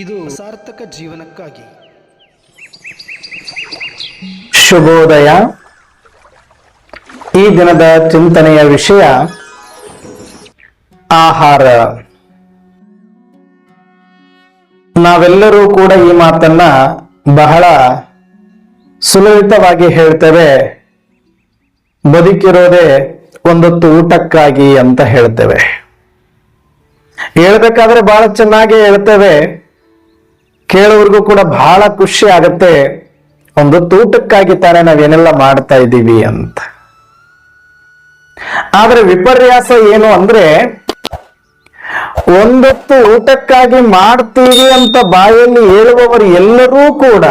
ಇದು ಸಾರ್ಥಕ ಜೀವನಕ್ಕಾಗಿ. ಶುಭೋದಯ. ಈ ದಿನದ ಚಿಂತನೆಯ ವಿಷಯ ಆಹಾರ. ನಾವೆಲ್ಲರೂ ಕೂಡ ಈ ಮಾತನ್ನ ಬಹಳ ಸುಲಲಿತವಾಗಿ ಹೇಳ್ತೇವೆ. ಬದುಕಿರೋದೇ ಒಂದೊತ್ತು ಊಟಕ್ಕಾಗಿ ಅಂತ ಹೇಳ್ತೇವೆ. ಹೇಳ್ಬೇಕಾದ್ರೆ ಬಹಳ ಚೆನ್ನಾಗಿ ಹೇಳ್ತೇವೆ. ಕೇಳೋರ್ಗೂ ಕೂಡ ಬಹಳ ಖುಷಿ ಆಗತ್ತೆ. ಒಂದು ತೂಟಕ್ಕಾಗಿ ತಾನೇ ನಾವೇನೆಲ್ಲ ಮಾಡ್ತಾ ಇದ್ದೀವಿ ಅಂತ. ಆದ್ರೆ ವಿಪರ್ಯಾಸ ಏನು ಅಂದ್ರೆ ಒಂದೊತ್ತು ಊಟಕ್ಕಾಗಿ ಮಾಡ್ತೀವಿ ಅಂತ ಬಾಯಲ್ಲಿ ಹೇಳುವವರು ಎಲ್ಲರೂ ಕೂಡ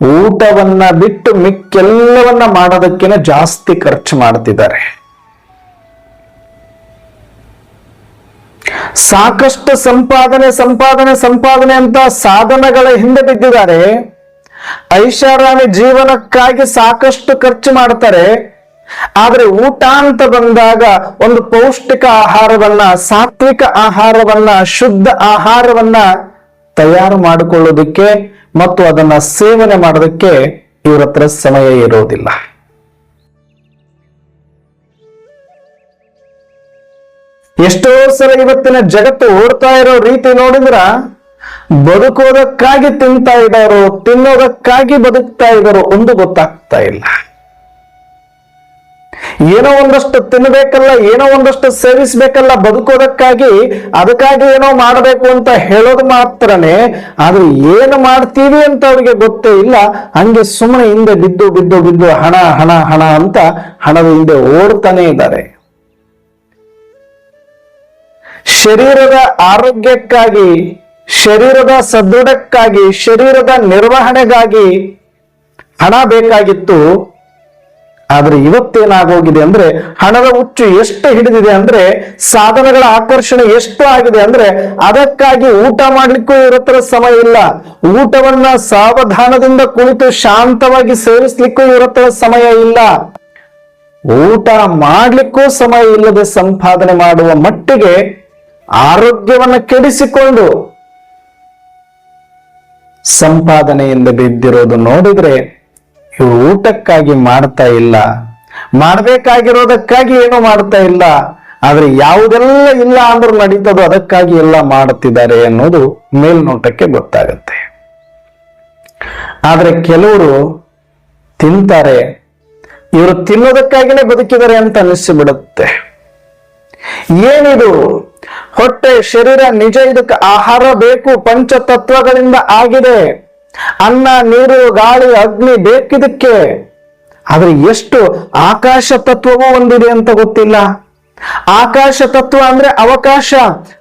ಊಟವನ್ನ ಬಿಟ್ಟು ಮಿಕ್ಕೆಲ್ಲವನ್ನ ಮಾಡೋದಕ್ಕಿಂತ ಜಾಸ್ತಿ ಖರ್ಚು ಮಾಡ್ತಿದ್ದಾರೆ. ಸಾಕಷ್ಟು ಸಂಪಾದನೆ ಸಂಪಾದನೆ ಸಂಪಾದನೆ ಅಂತ ಸಾಧನಗಳ ಹಿಂದೆ ಬಿದ್ದಿದ್ದಾರೆ. ಐಷಾರಾಮಿ ಜೀವನಕ್ಕಾಗಿ ಸಾಕಷ್ಟು ಖರ್ಚು ಮಾಡ್ತಾರೆ. ಆದ್ರೆ ಊಟ ಅಂತ ಬಂದಾಗ ಒಂದು ಪೌಷ್ಟಿಕ ಆಹಾರವನ್ನ, ಸಾತ್ವಿಕ ಆಹಾರವನ್ನ, ಶುದ್ಧ ಆಹಾರವನ್ನ ತಯಾರು ಮಾಡಿಕೊಳ್ಳೋದಕ್ಕೆ ಮತ್ತು ಅದನ್ನ ಸೇವನೆ ಮಾಡೋದಕ್ಕೆ ಇವ್ರ ಹತ್ರ ಸಮಯ ಇರೋದಿಲ್ಲ. ಎಷ್ಟೋ ಸಲ ಇವತ್ತಿನ ಜಗತ್ತು ಓಡ್ತಾ ಇರೋ ರೀತಿ ನೋಡಿದ್ರ ಬದುಕೋದಕ್ಕಾಗಿ ತಿಂತಾ ಇದ್ದಾರೋ ತಿನ್ನೋದಕ್ಕಾಗಿ ಬದುಕ್ತಾ ಇದ್ದಾರೋ ಒಂದು ಗೊತ್ತಾಗ್ತಾ ಇಲ್ಲ. ಏನೋ ಒಂದಷ್ಟು ತಿನ್ನಬೇಕಲ್ಲ ಏನೋ ಒಂದಷ್ಟು ಸೇವಿಸ್ಬೇಕಲ್ಲ ಬದುಕೋದಕ್ಕಾಗಿ ಅದಕ್ಕಾಗಿ ಏನೋ ಮಾಡಬೇಕು ಅಂತ ಹೇಳೋದು ಮಾತ್ರನೇ, ಆದ್ರೆ ಏನು ಮಾಡ್ತೀವಿ ಅಂತ ಅವ್ರಿಗೆ ಗೊತ್ತೇ ಇಲ್ಲ. ಹಂಗೆ ಸುಮ್ಮನೆ ಹಿಂದೆ ಬಿದ್ದು ಬಿದ್ದು ಬಿದ್ದು ಹಣ ಹಣ ಹಣ ಅಂತ ಹಣದ ಹಿಂದೆ ಓಡ್ತಾನೆ ಇದ್ದಾರೆ. ಶರೀರದ ಆರೋಗ್ಯಕ್ಕಾಗಿ, ಶರೀರದ ಸದೃಢಕ್ಕಾಗಿ, ಶರೀರದ ನಿರ್ವಹಣೆಗಾಗಿ ಹಣ ಬೇಕಾಗಿತ್ತು. ಆದ್ರೆ ಇವತ್ತೇನಾಗೋಗಿದೆ ಅಂದ್ರೆ, ಹಣದ ಹುಚ್ಚು ಎಷ್ಟು ಹಿಡಿದಿದೆ ಅಂದ್ರೆ, ಸಾಧನಗಳ ಆಕರ್ಷಣೆ ಎಷ್ಟು ಆಗಿದೆ ಅಂದ್ರೆ, ಅದಕ್ಕಾಗಿ ಊಟ ಮಾಡ್ಲಿಕ್ಕೂ ಇವರತ್ರ ಸಮಯ ಇಲ್ಲ. ಊಟವನ್ನ ಸಾವಧಾನದಿಂದ ಕುಳಿತು ಶಾಂತವಾಗಿ ಸೇರಿಸ್ಲಿಕ್ಕೂ ಇವರತ್ರ ಸಮಯ ಇಲ್ಲ. ಊಟ ಮಾಡ್ಲಿಕ್ಕೂ ಸಮಯ ಇಲ್ಲದೆ ಸಂಪಾದನೆ ಮಾಡುವ ಮಟ್ಟಿಗೆ ಆರೋಗ್ಯವನ್ನ ಕೆಡಿಸಿಕೊಂಡು ಸಂಪಾದನೆಯಿಂದ ಬಿದ್ದಿರೋದು ನೋಡಿದ್ರೆ ಇವರು ಊಟಕ್ಕಾಗಿ ಮಾಡ್ತಾ ಇಲ್ಲ. ಮಾಡ್ಬೇಕಾಗಿರೋದಕ್ಕಾಗಿ ಏನು ಮಾಡ್ತಾ ಇಲ್ಲ. ಆದ್ರೆ ಯಾವುದೆಲ್ಲ ಇಲ್ಲ ಅಂದ್ರೂ ನಡೀತದೋ ಅದಕ್ಕಾಗಿ ಎಲ್ಲ ಮಾಡುತ್ತಿದ್ದಾರೆ ಅನ್ನೋದು ಮೇಲ್ನೋಟಕ್ಕೆ ಗೊತ್ತಾಗುತ್ತೆ. ಆದ್ರೆ ಕೆಲವರು ತಿಂತಾರೆ. ಇವರು ತಿನ್ನೋದಕ್ಕಾಗಿನೇ ಬದುಕಿದ್ದಾರೆ ಅಂತ ಅನಿಸಿಬಿಡುತ್ತೆ ಏನಿದು? ಹೊಟ್ಟೆ, ಶರೀರ, ನಿಜ, ಇದಕ್ಕೆ ಆಹಾರ ಬೇಕು, ಪಂಚತತ್ವಗಳಿಂದ ಆಗಿದೆ. ಅನ್ನ, ನೀರು, ಗಾಳಿ, ಅಗ್ನಿ ಬೇಕಿದಕ್ಕೆ. ಆದ್ರೆ ಎಷ್ಟು ಆಕಾಶ ತತ್ವವೂ ಒಂದಿದೆ ಅಂತ ಗೊತ್ತಿಲ್ಲ. ಆಕಾಶ ತತ್ವ ಅಂದ್ರೆ ಅವಕಾಶ.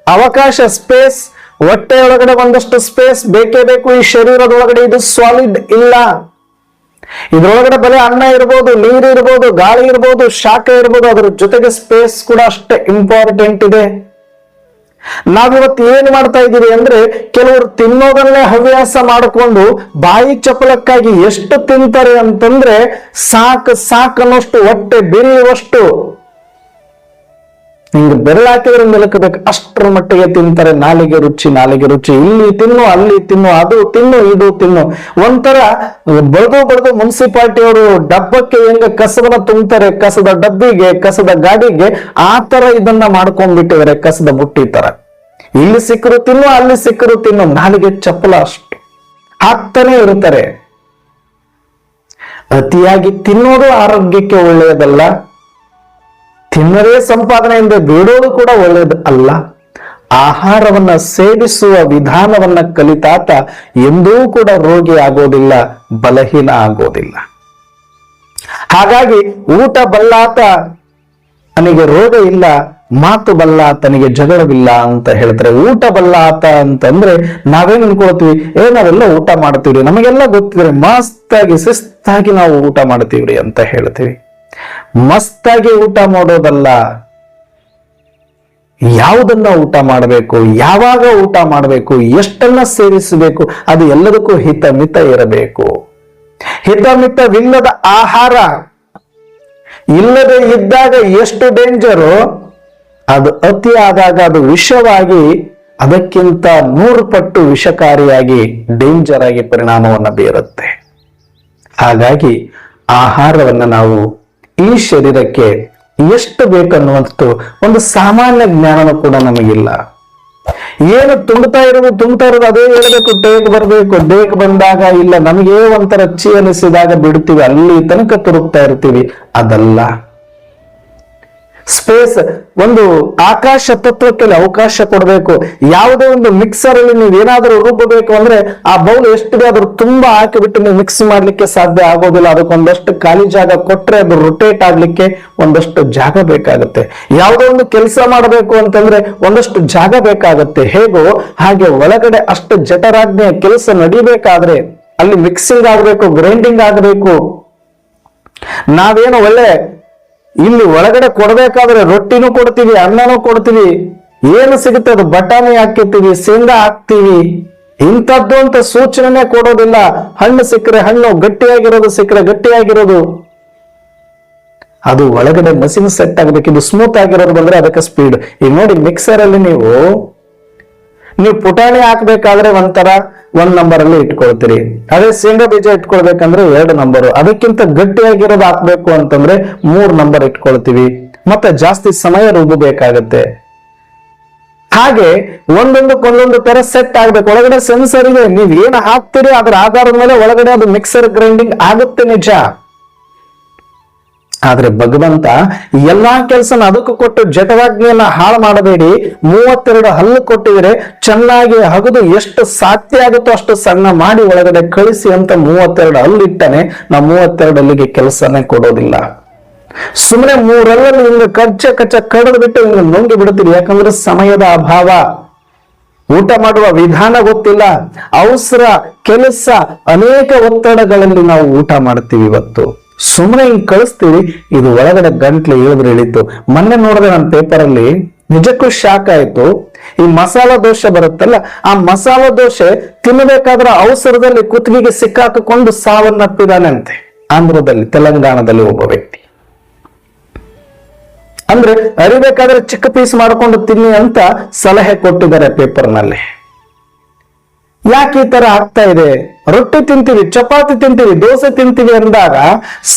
ಅವಕಾಶ ಸ್ಪೇಸ್ ಹೊಟ್ಟೆ ಒಳಗಡೆ ಒಂದಷ್ಟು ಸ್ಪೇಸ್ ಬೇಕೇ ಬೇಕು, ಈ ಶರೀರದೊಳಗಡೆ ಇದು ಸಾಲಿಡ್ ಇಲ್ಲ. ಇದ್ರೊಳಗಡೆ ಬರೀ ಅನ್ನ ಇರ್ಬೋದು, ನೀರು ಇರ್ಬೋದು, ಗಾಳಿ ಇರ್ಬೋದು, ಶಾಖ ಇರ್ಬೋದು, ಅದ್ರ ಜೊತೆಗೆ ಸ್ಪೇಸ್ ಕೂಡ ಅಷ್ಟೇ ಇಂಪಾರ್ಟೆಂಟ್ ಇದೆ. ನಾವಿವತ್ತು ಏನ್ ಮಾಡ್ತಾ ಇದ್ದೀವಿ ಅಂದ್ರೆ ಕೆಲವರು ತಿನ್ನೋದನ್ನೇ ಹವ್ಯಾಸ ಮಾಡಿಕೊಂಡು ಬಾಯಿ ಚಪಲಕ್ಕಾಗಿ ಎಷ್ಟು ತಿಂತಾರೆ ಅಂತಂದ್ರೆ ಸಾಕ್ ಸಾಕ್ ಅನ್ನೋಷ್ಟು ಹೊಟ್ಟೆ ಬಿರಿಯುವಷ್ಟು ಹಿಂಗ್ ಬೆರಳಾಕಿದ್ರೆ ಮೆಲುಕಬೇಕು. ಅಷ್ಟರ ಮಟ್ಟಿಗೆ ತಿಂತಾರೆ. ನಾಲಿಗೆ ರುಚಿ ನಾಲಿಗೆ ರುಚಿ. ಇಲ್ಲಿ ತಿನ್ನು, ಅಲ್ಲಿ ತಿನ್ನು, ಅದು ತಿನ್ನು, ಇದು ತಿನ್ನು. ಒಂಥರ ಬಡ್ದು ಬಡ್ದು ಮುನ್ಸಿಪಾಲ್ಟಿ ಅವರು ಡಬ್ಬಕ್ಕೆ ಹೆಂಗ ಕಸವನ್ನ ತುಂಬ್ತಾರೆ, ಕಸದ ಡಬ್ಬಿಗೆ, ಕಸದ ಗಾಡಿಗೆ, ಆ ತರ ಇದನ್ನ ಮಾಡ್ಕೊಂಡ್ಬಿಟ್ಟಿದ್ದಾರೆ ಕಸದ ಬುಟ್ಟಿ ತರ ಇಲ್ಲಿ ಸಿಕ್ಕರು ತಿನ್ನು, ಅಲ್ಲಿ ಸಿಕ್ಕರು ತಿನ್ನು. ನಾಲಿಗೆ ಚಪ್ಪಲ ಅಷ್ಟು. ಹಾಕ್ತಾನೆ ಇರ್ತಾರೆ. ಅತಿಯಾಗಿ ತಿನ್ನೋದು ಆರೋಗ್ಯಕ್ಕೆ ಒಳ್ಳೆಯದಲ್ಲ. ತಿನ್ನದೇ ಸಂಪಾದನೆಯಿಂದ ಬಿಡೋದು ಕೂಡ ಒಳ್ಳೆಯದು ಅಲ್ಲ. ಆಹಾರವನ್ನ ಸೇವಿಸುವ ವಿಧಾನವನ್ನ ಕಲಿತಾತ ಎಂದೂ ಕೂಡ ರೋಗಿ ಆಗೋದಿಲ್ಲ, ಬಲಹೀನ ಆಗೋದಿಲ್ಲ. ಹಾಗಾಗಿ ಊಟ ಬಲ್ಲಾತ ನನಗೆ ರೋಗ ಇಲ್ಲ, ಮಾತು ಬಲ್ಲ ತನಗೆ ಜಗಳವಿಲ್ಲ ಅಂತ ಹೇಳಿದ್ರೆ ಊಟ ಬಲ್ಲ ಆತ ಅಂತಂದ್ರೆ ನಾವೇನ್ ಅನ್ಕೊಳ್ತೀವಿ? ಏ, ನಾವೆಲ್ಲ ಊಟ ಮಾಡ್ತೀವ್ರಿ, ನಮಗೆಲ್ಲ ಗೊತ್ತಿದ್ರೆ ಮಸ್ತಾಗಿ, ಶಿಸ್ತಾಗಿ ನಾವು ಊಟ ಮಾಡ್ತೀವ್ರಿ ಅಂತ ಹೇಳ್ತೀವಿ ಮಸ್ತಾಗಿ ಊಟ ಮಾಡೋದಲ್ಲ, ಯಾವುದನ್ನ ಊಟ ಮಾಡಬೇಕು, ಯಾವಾಗ ಊಟ ಮಾಡಬೇಕು, ಎಷ್ಟನ್ನ ಸೇರಿಸಬೇಕು ಅದು ಎಲ್ಲದಕ್ಕೂ ಹಿತಮಿತ ಇರಬೇಕು. ಹಿತಮಿತವಿಲ್ಲದ ಆಹಾರ ಇಲ್ಲದೆ ಇದ್ದಾಗ ಎಷ್ಟು ಡೇಂಜರು, ಅದು ಅತಿ ಆದಾಗ ಅದು ವಿಷವಾಗಿ ಅದಕ್ಕಿಂತ ನೂರು ಪಟ್ಟು ವಿಷಕಾರಿಯಾಗಿ ಡೇಂಜರ್ ಆಗಿ ಪರಿಣಾಮವನ್ನು ಬೀರುತ್ತೆ. ಹಾಗಾಗಿ ಆಹಾರವನ್ನ ನಾವು ಈ ಶರೀರಕ್ಕೆ ಎಷ್ಟು ಬೇಕನ್ನುವಂಥದ್ದು ಒಂದು ಸಾಮಾನ್ಯ ಜ್ಞಾನನೂ ಕೂಡ ನಮಗಿಲ್ಲ. ಏನು ತುಂಬುತ್ತಾ ಇರೋದು ತುಂಬುತ್ತಾ ಇರೋದು ಅದೇ ಹೇಳಬೇಕು ಡೇಕ್ ಬರಬೇಕು ಡೇಕ್ ಬಂದಾಗ ಇಲ್ಲ, ನಮಗೆ ಒಂಥರ ಚಿ ಅನಿಸಿದಾಗ ಬಿಡ್ತೀವಿ, ಅಲ್ಲಿ ತನಕ ತುರುಕ್ತಾ ಇರ್ತೀವಿ, ಅದಲ್ಲ. ಸ್ಪೇಸ್ ಒಂದು ಆಕಾಶ ತತ್ವಕ್ಕೆ ಅವಕಾಶ ಕೊಡಬೇಕು. ಯಾವುದೇ ಒಂದು ಮಿಕ್ಸರ್ ಅಲ್ಲಿ ನೀವು ಏನಾದರೂ ರುಬ್ಬಬೇಕು ಅಂದ್ರೆ ಆ ಬೌಲ್ ಎಷ್ಟಿದೆ ಅದ್ರ ತುಂಬಾ ಹಾಕಿಬಿಟ್ಟು ನೀವು ಮಿಕ್ಸ್ ಮಾಡ್ಲಿಕ್ಕೆ ಸಾಧ್ಯ ಆಗೋದಿಲ್ಲ. ಅದಕ್ಕೊಂದಷ್ಟು ಖಾಲಿ ಜಾಗ ಕೊಟ್ರೆ ಅದು ರೊಟೇಟ್ ಆಗ್ಲಿಕ್ಕೆ ಒಂದಷ್ಟು ಜಾಗ ಬೇಕಾಗುತ್ತೆ. ಯಾವುದೋ ಒಂದು ಕೆಲಸ ಮಾಡಬೇಕು ಅಂತಂದ್ರೆ ಒಂದಷ್ಟು ಜಾಗ ಬೇಕಾಗುತ್ತೆ. ಹೇಗೋ ಹಾಗೆ ಒಳಗಡೆ ಅಷ್ಟು ಜಟರಾಜ್ಞೆ ಕೆಲಸ ನಡಿಬೇಕಾದ್ರೆ ಅಲ್ಲಿ ಮಿಕ್ಸಿಂಗ್ ಆಗಬೇಕು ಗ್ರೈಂಡಿಂಗ್ ಆಗಬೇಕು. ನಾವೇನು ಒಳ್ಳೆ ಇಲ್ಲಿ ಒಳಗಡೆ ಕೊಡಬೇಕಾದ್ರೆ ರೊಟ್ಟಿನೂ ಕೊಡ್ತೀವಿ, ಅನ್ನನೂ ಕೊಡ್ತೀವಿ. ಏನು ಸಿಗುತ್ತೆ ಅದು? ಬಟಾಣಿ ಹಾಕಿರ್ತೀವಿ, ಶೇಂಗಾ ಹಾಕ್ತೀವಿ. ಇಂಥದ್ದು ಅಂತ ಸೂಚನೆ ಕೊಡೋದಿಲ್ಲ. ಹಣ್ಣು ಸಿಕ್ಕರೆ ಹಣ್ಣು, ಗಟ್ಟಿಯಾಗಿರೋದು ಸಿಕ್ಕರೆ ಗಟ್ಟಿಯಾಗಿರೋದು. ಅದು ಒಳಗಡೆ ಮಸಿನ್ ಸೆಟ್ ಆಗಬೇಕು, ಇದು ಸ್ಮೂತ್ ಆಗಿರೋದು ಬಂದ್ರೆ ಅದಕ್ಕೆ ಸ್ಪೀಡ್ ಈಗ ನೋಡಿ ಮಿಕ್ಸರ್ ಅಲ್ಲಿ ನೀವು ನೀವು ಪುಟಾಣಿ ಹಾಕ್ಬೇಕಾದ್ರೆ ಒಂಥರ ಒಂದ್ ನಂಬರ್ ಅಲ್ಲಿ ಇಟ್ಕೊಳ್ತೀರಿ. ಅದೇ ಶೇಂಗಾ ಬೀಜ ಇಟ್ಕೊಳ್ಬೇಕಂದ್ರೆ ಎರಡು ನಂಬರ್ ಅದಕ್ಕಿಂತ ಗಟ್ಟಿಯಾಗಿರೋದು ಹಾಕ್ಬೇಕು ಅಂತಂದ್ರೆ ಮೂರ್ ನಂಬರ್ ಇಟ್ಕೊಳ್ತೀವಿ. ಮತ್ತೆ ಜಾಸ್ತಿ ಸಮಯ ರುಬ್ಬಬೇಕಾಗತ್ತೆ. ಹಾಗೆ ಒಂದೊಂದಕ್ಕೊಂದೊಂದು ತರ ಸೆಟ್ ಆಗ್ಬೇಕು. ಒಳಗಡೆ ಸೆನ್ಸರ್ ಇದೆ. ನೀವ್ ಏನ್ ಹಾಕ್ತೀರಿ ಅದ್ರ ಆಧಾರದ ಮೇಲೆ ಒಳಗಡೆ ಅದು ಮಿಕ್ಸರ್ ಗ್ರೈಂಡಿಂಗ್ ಆಗುತ್ತೆ ನಿಜ. ಆದ್ರೆ ಭಗವಂತ ಎಲ್ಲಾ ಕೆಲಸನ ಅದಕ್ಕೂ ಕೊಟ್ಟು ಜಟವಾಗ್ನಿಯನ್ನ ಹಾಳು ಮಾಡಬೇಡಿ. ಮೂವತ್ತೆರಡು ಹಲ್ಲು ಕೊಟ್ಟಿದ್ರೆ ಚೆನ್ನಾಗಿ ಹಗದು ಎಷ್ಟು ಸಾಧ್ಯ ಆಗುತ್ತೋ ಅಷ್ಟು ಸಣ್ಣ ಮಾಡಿ ಒಳಗಡೆ ಕಳಿಸಿ ಅಂತ ಮೂವತ್ತೆರಡು ಹಲ್ಲು ಇಟ್ಟನೆ ನಾ ಮೂವತ್ತೆರಡು ಹಲ್ಲಿಗೆ ಕೆಲಸನೇ ಕೊಡೋದಿಲ್ಲ. ಸುಮ್ಮನೆ ಮೂರಲ್ಲಲ್ಲಿ ಹಿಂಗ ಕಚ್ಚ ಕಚ್ಚ ಕಡಿದು ಬಿಟ್ಟು ಹಿಂಗ ನುಂಗಿ ಬಿಡ್ತೀರಿ. ಯಾಕಂದ್ರೆ ಸಮಯದ ಅಭಾವ. ಊಟ ಮಾಡುವ ವಿಧಾನ ಗೊತ್ತಿಲ್ಲ. ಅವಸರ, ಕೆಲಸ, ಅನೇಕ ಒತ್ತಡಗಳಲ್ಲಿ ನಾವು ಊಟ ಮಾಡ್ತೀವಿ ಇವತ್ತು. ಸುಮ್ಮನೆ ಹಿಂಗೆ ಕಳಿಸ್ತೀವಿ ಇದು ಒಳಗಡೆ ಗಂಟ್ಲು ಇಳಿದ್ರೆ ಇಳಿತು. ಮೊನ್ನೆ ನೋಡಿದೆ ನನ್ನ ಪೇಪರ್ ಅಲ್ಲಿ ನಿಜಕ್ಕೂ ಶಾಕ್ ಆಯ್ತು. ಈ ಮಸಾಲ ದೋಸೆ ಬರುತ್ತಲ್ಲ, ಆ ಮಸಾಲ ದೋಸೆ ತಿನ್ನಬೇಕಾದ್ರೆ ಅವಸರದಲ್ಲಿ ಕುತ್ತಿಗೆಗೆ ಸಾವನ್ನಪ್ಪಿದಾನೆ ಸಾವನ್ನಪ್ಪಿದಾನಂತೆ. ಆಂಧ್ರದಲ್ಲಿ, ತೆಲಂಗಾಣದಲ್ಲಿ ಒಬ್ಬ ವ್ಯಕ್ತಿ. ಅಂದ್ರೆ, ಅರಿಬೇಕಾದ್ರೆ ಚಿಕ್ಕ ಪೀಸ್ ಮಾಡ್ಕೊಂಡು ತಿನ್ನಿ ಅಂತ ಸಲಹೆ ಕೊಟ್ಟಿದ್ದಾರೆ ಪೇಪರ್ನಲ್ಲಿ. ಯಾಕೆ ಈ ತರ ಆಗ್ತಾ ಇದೆ? ರೊಟ್ಟಿ ತಿಂತೀವಿ ಚಪಾತಿ ತಿಂತೀವಿ ದೋಸೆ ತಿಂತೀವಿ ಅಂದಾಗ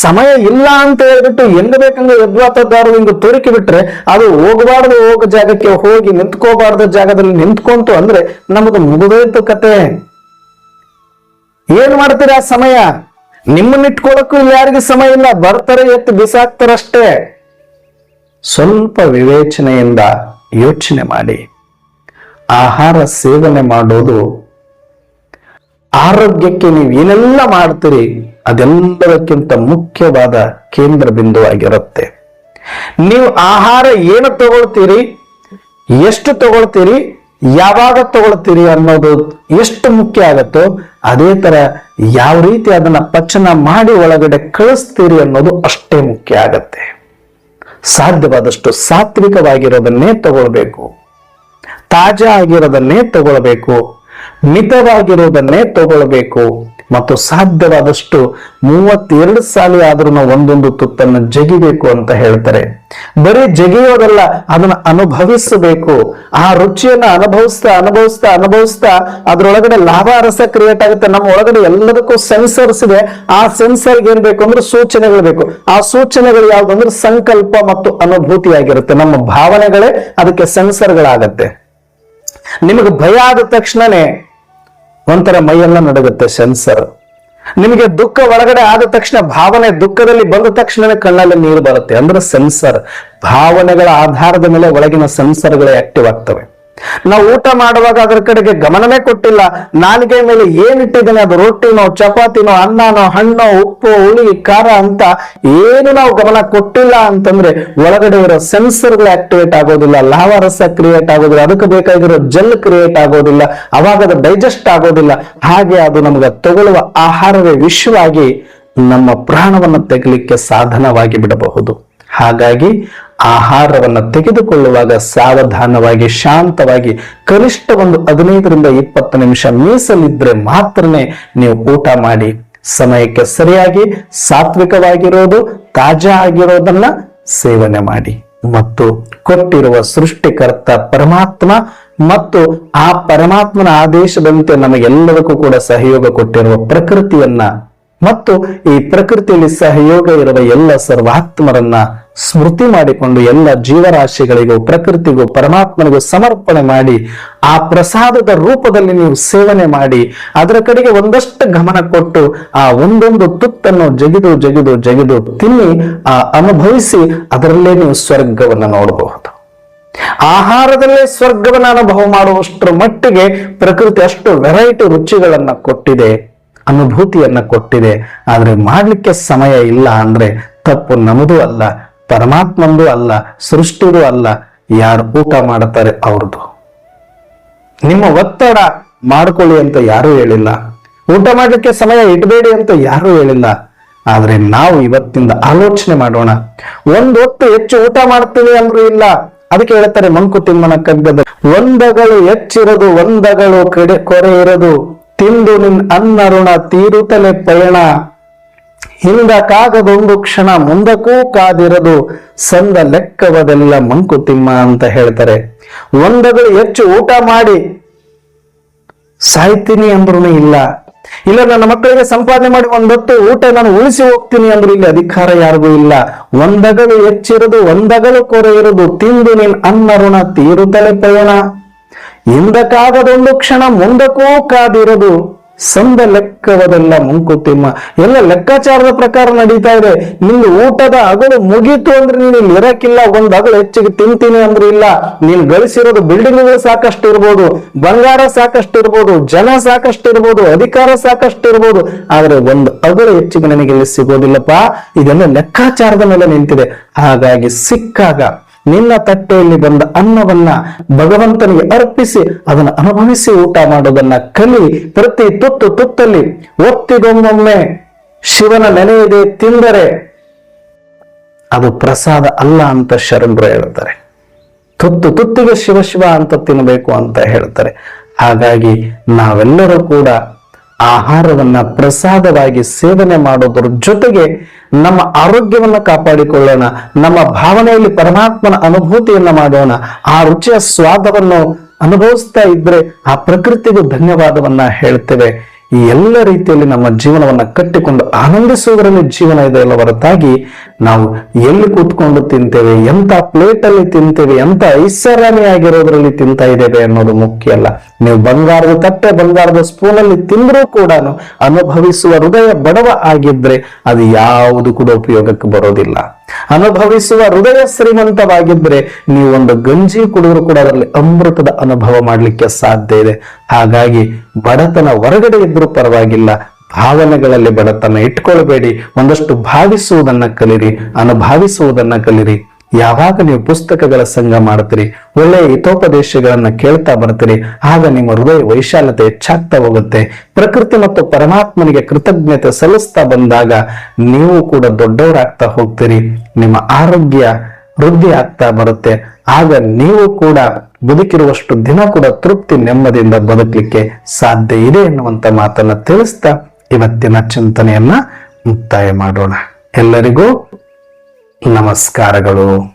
ಸಮಯ ಇಲ್ಲ ಅಂತ ಹೇಳ್ಬಿಟ್ಟು ಎಲ್ಲಿ ಬೇಕಂದ್ರೆ ಎದ್ವಾತದಾರು ಹಿಂಗ ತೋರಿಕೆ ಬಿಟ್ರೆ ಅದು ಹೋಗಬಾರ್ದು ಹೋಗೋ ಜಾಗಕ್ಕೆ, ಹೋಗಿ ನಿಂತ್ಕೋಬಾರ್ದ ಜಾಗದಲ್ಲಿ ನಿಂತ್ಕೊಂತು ಅಂದ್ರೆ ನಮ್ದು ಮುಗಿದೋಯ್ತು ಕತೆ. ಏನ್ ಮಾಡ್ತೀರಾ ಸಮಯ? ನಿಮ್ಮನ್ನ ಇಟ್ಕೊಳಕ್ಕೂ ಇಲ್ಲಿ ಯಾರಿಗೂ ಸಮಯ ಇಲ್ಲ, ಬರ್ತಾರೆ, ಎತ್ತು ಬಿಸಾಕ್ತಾರಷ್ಟೇ ಸ್ವಲ್ಪ ವಿವೇಚನೆಯಿಂದ ಯೋಚನೆ ಮಾಡಿ. ಆಹಾರ ಸೇವನೆ ಮಾಡೋದು ಆರೋಗ್ಯಕ್ಕೆ ನೀವು ಏನೆಲ್ಲ ಮಾಡ್ತೀರಿ ಅದೆಲ್ಲದಕ್ಕಿಂತ ಮುಖ್ಯವಾದ ಕೇಂದ್ರ ಬಿಂದುವಾಗಿರುತ್ತೆ. ನೀವು ಆಹಾರ ಏನು ತಗೊಳ್ತೀರಿ, ಎಷ್ಟು ತಗೊಳ್ತೀರಿ, ಯಾವಾಗ ತಗೊಳ್ತೀರಿ ಅನ್ನೋದು ಎಷ್ಟು ಮುಖ್ಯ ಆಗತ್ತೋ ಅದೇ ತರ ಯಾವ ರೀತಿ ಅದನ್ನ ಪಚನ ಮಾಡಿ ಒಳಗಡೆ ಕಳಿಸ್ತೀರಿ ಅನ್ನೋದು ಅಷ್ಟೇ ಮುಖ್ಯ ಆಗತ್ತೆ. ಸಾಧ್ಯವಾದಷ್ಟು ಸಾತ್ವಿಕವಾಗಿರೋದನ್ನೇ ತಗೊಳ್ಬೇಕು. ತಾಜಾ ಆಗಿರೋದನ್ನೇ ತಗೊಳ್ಬೇಕು. ಮಿತವಾಗಿರೋದನ್ನೇ ತಗೊಳ್ಬೇಕು. ಮತ್ತು ಸಾಧ್ಯವಾದಷ್ಟು ಮೂವತ್ತೆರಡು ಸಾಲಿ ಆದ್ರೂ ಒಂದೊಂದು ತುತ್ತನ್ನು ಜಗಿಬೇಕು ಅಂತ ಹೇಳ್ತಾರೆ. ಬರೀ ಜಗಿಯೋದಲ್ಲ, ಅದನ್ನ ಅನುಭವಿಸಬೇಕು. ಆ ರುಚಿಯನ್ನ ಅನುಭವಿಸ್ತಾ ಅನುಭವಿಸ್ತಾ ಅನುಭವಿಸ್ತಾ ಅದ್ರೊಳಗಡೆ ಲಾಭಾರಸ ಕ್ರಿಯೇಟ್ ಆಗುತ್ತೆ. ನಮ್ಮ ಒಳಗಡೆ ಎಲ್ಲದಕ್ಕೂ ಸೆನ್ಸರ್ಸ್ ಇದೆ. ಆ ಸೆನ್ಸರ್ಗೆ ಏನ್ ಬೇಕು ಅಂದ್ರೆ ಸೂಚನೆಗಳು ಬೇಕು. ಆ ಸೂಚನೆಗಳು ಯಾವ್ದು ಅಂದ್ರೆ ಸಂಕಲ್ಪ ಮತ್ತು ಅನುಭೂತಿ ಆಗಿರುತ್ತೆ ನಮ್ಮ ಭಾವನೆಗಳೇ ಅದಕ್ಕೆ ಸೆನ್ಸರ್ಗಳಾಗತ್ತೆ ನಿಮಗೆ ಭಯ ಆದ ತಕ್ಷಣನೇ ಒಂಥರ ಮೈಯೆಲ್ಲ ನಡುಗುತ್ತೆ ಸೆನ್ಸರ್ ನಿಮಗೆ ದುಃಖ ಒಳಗಡೆ ಆದ ತಕ್ಷಣ, ಭಾವನೆ ದುಃಖದಲ್ಲಿ ಬಂದ ತಕ್ಷಣವೇ ಕಣ್ಣಲ್ಲಿ ನೀರು ಬರುತ್ತೆ. ಅಂದ್ರೆ ಸೆನ್ಸರ್ ಭಾವನೆಗಳ ಆಧಾರದ ಮೇಲೆ ಒಳಗಿನ ಸೆನ್ಸರ್ಗಳು ಆಕ್ಟಿವ್ ಆಗ್ತವೆ. ನಾವು ಊಟ ಮಾಡುವಾಗ ಅದರ ಕಡೆಗೆ ಗಮನವೇ ಕೊಟ್ಟಿಲ್ಲ. ನಾಲಿಗೆ ಮೇಲೆ ಏನಿಟ್ಟಿದ್ದೇನೆ ಅದು ರೊಟ್ಟಿನೋ ಚಪಾತಿನೋ ಅನ್ನನೋ ಹಣ್ಣೋ, ಉಪ್ಪು, ಹುಳಿ, ಖಾರ ಅಂತ ಏನು ನಾವು ಗಮನ ಕೊಟ್ಟಿಲ್ಲ ಅಂತಂದ್ರೆ ಒಳಗಡೆ ಇರೋ ಸೆನ್ಸರ್ಗಳು ಆಕ್ಟಿವೇಟ್ ಆಗೋದಿಲ್ಲ. ಲಾವರಸ ಕ್ರಿಯೇಟ್ ಆಗೋದಿಲ್ಲ. ಅದಕ್ಕೆ ಬೇಕಾಗಿರೋ ಜೆಲ್ ಕ್ರಿಯೇಟ್ ಆಗೋದಿಲ್ಲ. ಅವಾಗ ಅದು ಡೈಜೆಸ್ಟ್ ಆಗೋದಿಲ್ಲ. ಹಾಗೆ ಅದು ನಮ್ಗೆ ತಗೊಳ್ಳುವ ಆಹಾರವೇ ವಿಶ್ವವಾಗಿ ನಮ್ಮ ಪ್ರಾಣವನ್ನು ತೆಗಲಿಕ್ಕೆ ಸಾಧನವಾಗಿ ಬಿಡಬಹುದು. ಹಾಗಾಗಿ ಆಹಾರವನ್ನು ತೆಗೆದುಕೊಳ್ಳುವಾಗ ಸಾವಧಾನವಾಗಿ, ಶಾಂತವಾಗಿ, ಕನಿಷ್ಠ ಒಂದು ಹದಿನೈದರಿಂದ ಇಪ್ಪತ್ತು ನಿಮಿಷ ಮೀಸಲಿದ್ರೆ ಮಾತ್ರನೇ ನೀವು ಊಟ ಮಾಡಿ. ಸಮಯಕ್ಕೆ ಸರಿಯಾಗಿ, ಸಾತ್ವಿಕವಾಗಿರೋದು, ತಾಜಾ ಆಗಿರೋದನ್ನ ಸೇವನೆ ಮಾಡಿ. ಮತ್ತು ಕೊಟ್ಟಿರುವ ಸೃಷ್ಟಿಕರ್ತ ಪರಮಾತ್ಮ ಮತ್ತು ಆ ಪರಮಾತ್ಮನ ಆದೇಶದಂತೆ ನಮಗೆಲ್ಲದಕ್ಕೂ ಕೂಡ ಸಹಯೋಗ ಕೊಟ್ಟಿರುವ ಪ್ರಕೃತಿಯನ್ನ ಮತ್ತು ಈ ಪ್ರಕೃತಿಯಲ್ಲಿ ಸಹಯೋಗ ಇರುವ ಎಲ್ಲ ಸರ್ವಾತ್ಮರನ್ನ ಸ್ಮೃತಿ ಮಾಡಿಕೊಂಡು ಎಲ್ಲ ಜೀವರಾಶಿಗಳಿಗೂ, ಪ್ರಕೃತಿಗೂ, ಪರಮಾತ್ಮನಿಗೂ ಸಮರ್ಪಣೆ ಮಾಡಿ, ಆ ಪ್ರಸಾದದ ರೂಪದಲ್ಲಿ ನೀವು ಸೇವನೆ ಮಾಡಿ, ಅದರ ಕಡೆಗೆ ಒಂದಷ್ಟು ಗಮನ ಕೊಟ್ಟು, ಆ ಒಂದೊಂದು ತುತ್ತನ್ನು ಜಗಿದು ಜಗಿದು ಜಗಿದು ತಿನ್ನಿ, ಆ ಅನುಭವಿಸಿ, ಅದರಲ್ಲೇ ನೀವು ಸ್ವರ್ಗವನ್ನು ನೋಡಬಹುದು. ಆಹಾರದಲ್ಲೇ ಸ್ವರ್ಗವನ್ನು ಅನುಭವ ಮಾಡುವಷ್ಟರ ಮಟ್ಟಿಗೆ ಪ್ರಕೃತಿ ಅಷ್ಟು ವೆರೈಟಿ ರುಚಿಗಳನ್ನ ಕೊಟ್ಟಿದೆ. ಅನುಭೂತಿಯನ್ನ ಕೊಟ್ಟಿದೆ. ಆದ್ರೆ ಮಾಡ್ಲಿಕ್ಕೆ ಸಮಯ ಇಲ್ಲ ಅಂದ್ರೆ ತಪ್ಪು ನಮ್ಮದು ಅಲ್ಲ, ಪರಮಾತ್ಮಂದು ಅಲ್ಲ, ಸೃಷ್ಟಿದು ಅಲ್ಲ. ಯಾರು ಊಟ ಮಾಡ್ತಾರೆ ಅವ್ರದ್ದು ನಿಮ್ಮ ಒತ್ತಡ ಮಾಡ್ಕೊಳ್ಳಿ ಅಂತ ಯಾರೂ ಹೇಳಿಲ್ಲ. ಊಟ ಮಾಡ್ಲಿಕ್ಕೆ ಸಮಯ ಇಡಬೇಡಿ ಅಂತ ಯಾರೂ ಹೇಳಿಲ್ಲ. ಆದ್ರೆ ನಾವು ಇವತ್ತಿಂದ ಆಲೋಚನೆ ಮಾಡೋಣ. ಒಂದು ಹೊತ್ತು ಹೆಚ್ಚು ಊಟ ಮಾಡ್ತೀವಿ ಅಂದ್ರೂ ಇಲ್ಲ. ಅದಕ್ಕೆ ಹೇಳ್ತಾರೆ ಮಂಕುತಿಮ್ಮನ ಕಗ್ಗದ, ಒಂದಗಳು ಹೆಚ್ಚಿರೋದು, ಒಂದಗಳು ಕಡೆ, ಕೊರೆ ಇರದು. ತಿಂದು ನಿನ್ ಅನ್ನರುಣ ತೀರುತ್ತಲೆ ಪಯಣ. ಹಿಂದ ಕಾಗದೊಂದು ಕ್ಷಣ ಮುಂದಕ್ಕೂ ಕಾದಿರದು, ಸಂದ ಲೆಕ್ಕವದೆಲ್ಲ ಮಂಕುತಿಮ್ಮ ಅಂತ ಹೇಳ್ತಾರೆ. ಒಂದಗಳು ಹೆಚ್ಚು ಊಟ ಮಾಡಿ, ಸಾಯ್ತೀನಿ ಅಂದ್ರೂ ಇಲ್ಲ. ಇಲ್ಲ, ನನ್ನ ಮಕ್ಕಳಿಗೆ ಸಂಪಾದನೆ ಮಾಡಿ ಒಂದೊತ್ತು ಊಟ ನಾನು ಉಳಿಸಿ ಹೋಗ್ತೀನಿ ಅಂದ್ರೂ ಇಲ್ಲಿ ಅಧಿಕಾರ ಯಾರಿಗೂ ಇಲ್ಲ. ಒಂದಗಳು ಹೆಚ್ಚಿರದು ಒಂದಗಳು ಕೊರೆ ಇರೋದು ತಿಂದು ನೀನ್ ಅನ್ನರುಣ ತೀರುತ್ತಲೆ ಪಯಣ. ಹಿಂದಕ್ಕಾಗದೊಂದು ಕ್ಷಣ ಮುಂದಕ್ಕೂ ಕಾದಿರದು, ಸಂದ ಲೆಕ್ಕವದೆಲ್ಲ ಮುಂಕುತಿಮ್ಮ. ಎಲ್ಲ ಲೆಕ್ಕಾಚಾರದ ಪ್ರಕಾರ ನಡೀತಾ ಇದೆ. ನಿನ್ ಊಟದ ಅಗಲು ಮುಗೀತು ಅಂದ್ರೆ ನೀನು ಇಲ್ಲಿ ಇರಕ್ಕಿಲ್ಲ, ಒಂದ್ ಅಗಳು ಹೆಚ್ಚಿಗೆ ತಿಂತೀನಿ ಅಂದ್ರೆ ಇಲ್ಲ. ನೀನ್ ಗಳಿಸಿರೋದು ಬಿಲ್ಡಿಂಗ್ಗಳು ಸಾಕಷ್ಟು ಇರ್ಬೋದು ಬಂಗಾರ ಸಾಕಷ್ಟು ಇರ್ಬೋದು ಜನ ಸಾಕಷ್ಟು ಇರ್ಬೋದು ಅಧಿಕಾರ ಸಾಕಷ್ಟು ಇರ್ಬೋದು ಆದ್ರೆ ಒಂದು ಅಗಳು ಹೆಚ್ಚಿಗೆ ನನಗೆ ಇಲ್ಲಿ ಸಿಗೋದಿಲ್ಲಪ್ಪ. ಇದೆಲ್ಲ ಲೆಕ್ಕಾಚಾರದ ಮೇಲೆ ನಿಂತಿದೆ. ಹಾಗಾಗಿ ಸಿಕ್ಕಾಗ ನಿನ್ನ ತಟ್ಟೆಯಲ್ಲಿ ಬಂದ ಅನ್ನವನ್ನ ಭಗವಂತನಿಗೆ ಅರ್ಪಿಸಿ ಅದನ್ನು ಅನುಭವಿಸಿ ಊಟ ಮಾಡೋದನ್ನ ಕಲಿ ಪ್ರತಿ ತುತ್ತು ತುತ್ತಲ್ಲಿ ಒತ್ತಿಗೊಮ್ಮೊಮ್ಮೆ ಶಿವನ ನೆನೆಯದೆ ತಿಂದರೆ ಅದು ಪ್ರಸಾದ ಅಲ್ಲ ಅಂತ ಶರಣರು ಹೇಳ್ತಾರೆ. ತುತ್ತು ತುತ್ತಿಗೆ ಶಿವ ಶಿವ ಅಂತ ತಿನ್ನಬೇಕು ಅಂತ ಹೇಳ್ತಾರೆ. ಹಾಗಾಗಿ ನಾವೆಲ್ಲರೂ ಕೂಡ ಆಹಾರವನ್ನ ಪ್ರಸಾದವಾಗಿ ಸೇವನೆ ಮಾಡೋದ್ರ ಜೊತೆಗೆ ನಮ್ಮ ಆರೋಗ್ಯವನ್ನು ಕಾಪಾಡಿಕೊಳ್ಳೋಣ, ನಮ್ಮ ಭಾವನೆಯಲ್ಲಿ ಪರಮಾತ್ಮನ ಅನುಭೂತಿಯನ್ನ ಮಾಡೋಣ, ಆ ರುಚಿಯ ಸ್ವಾದವನ್ನು ಅನುಭವಿಸ್ತಾ ಇದ್ರೆ ಆ ಪ್ರಕೃತಿಗೂ ಧನ್ಯವಾದವನ್ನ ಹೇಳ್ತೇವೆ. ಈ ಎಲ್ಲ ರೀತಿಯಲ್ಲಿ ನಮ್ಮ ಜೀವನವನ್ನ ಕಟ್ಟಿಕೊಂಡು ಆನಂದಿಸುವುದರಲ್ಲಿ ಜೀವನ ಇದೆ ಎಲ್ಲ ಹೊರತಾಗಿ ನಾವು ಎಲ್ಲಿ ಕೂತ್ಕೊಂಡು ತಿಂತೇವೆ, ಎಂತ ಪ್ಲೇಟ್ ಅಲ್ಲಿ ತಿಂತೇವೆ, ಎಂತ ಐಷಾರಾಮಿಯಾಗಿರೋದ್ರಲ್ಲಿ ತಿಂತಾ ಇದ್ದೇವೆ ಅನ್ನೋದು ಮುಖ್ಯ ಅಲ್ಲ. ನೀವು ಬಂಗಾರದ ತಟ್ಟೆ, ಬಂಗಾರದ ಸ್ಪೂನ್ ಅಲ್ಲಿ ತಿಂದ್ರೂ ಕೂಡ ಅನುಭವಿಸುವ ಹೃದಯ ಬಡವ ಆಗಿದ್ರೆ ಅದು ಯಾವುದು ಕೂಡ ಉಪಯೋಗಕ್ಕೆ ಬರೋದಿಲ್ಲ. ಅನುಭವಿಸುವ ಹೃದಯ ಶ್ರೀಮಂತವಾಗಿದ್ರೆ ನೀವು ಒಂದು ಗಂಜಿ ಕುಡಿದ್ರು ಕೂಡ ಅದರಲ್ಲಿ ಅಮೃತದ ಅನುಭವ ಮಾಡಲಿಕ್ಕೆ ಸಾಧ್ಯ ಇದೆ. ಹಾಗಾಗಿ ಬಡತನ ಹೊರಗಡೆ ಇದ್ರೂ ಪರವಾಗಿಲ್ಲ. ಭಾವನೆಗಳಲ್ಲಿ ಬಡತನ ಇಟ್ಕೊಳ್ಬೇಡಿ. ಒಂದಷ್ಟು ಭಾವಿಸುವುದನ್ನ ಕಲಿರಿ. ಅನುಭವಿಸುವುದನ್ನ ಕಲಿರಿ. ಯಾವಾಗ ನೀವು ಪುಸ್ತಕಗಳ ಸಂಘ ಮಾಡ್ತೀರಿ ಒಳ್ಳೆಯ ಹಿತೋಪದೇಶಗಳನ್ನ ಕೇಳ್ತಾ ಬರ್ತೀರಿ ಆಗ ನಿಮ್ಮ ಹೃದಯ ವೈಶಾಲ್ಯತೆ ಹೆಚ್ಚಾಗ್ತಾ ಹೋಗುತ್ತೆ. ಪ್ರಕೃತಿ ಮತ್ತು ಪರಮಾತ್ಮನಿಗೆ ಕೃತಜ್ಞತೆ ಸಲ್ಲಿಸ್ತಾ ಬಂದಾಗ ನೀವು ಕೂಡ ದೊಡ್ಡವರಾಗ್ತಾ ಹೋಗ್ತೀರಿ, ನಿಮ್ಮ ಆರೋಗ್ಯ ವೃದ್ಧಿ ಆಗ್ತಾ ಬರುತ್ತೆ. ಆಗ ನೀವು ಕೂಡ ಬದುಕಿರುವಷ್ಟು ದಿನ ಕೂಡ ತೃಪ್ತಿ, ನೆಮ್ಮದಿಯಿಂದ ಬದುಕಲಿಕ್ಕೆ ಸಾಧ್ಯ ಇದೆ ಎನ್ನುವಂತ ಮಾತನ್ನ ತಿಳಿಸ್ತಾ ಇವತ್ತಿನ ಚಿಂತನೆಯನ್ನ ಮುಕ್ತಾಯ ಮಾಡೋಣ. ಎಲ್ಲರಿಗೂ ನಮಸ್ಕಾರಗಳು.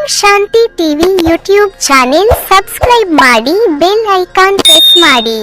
Om Shanti TV YouTube channel subscribe ಮಾಡಿ ಬೆಲ್ ಐಕಾನ್ ಪ್ರೆಸ್ ಮಾಡಿ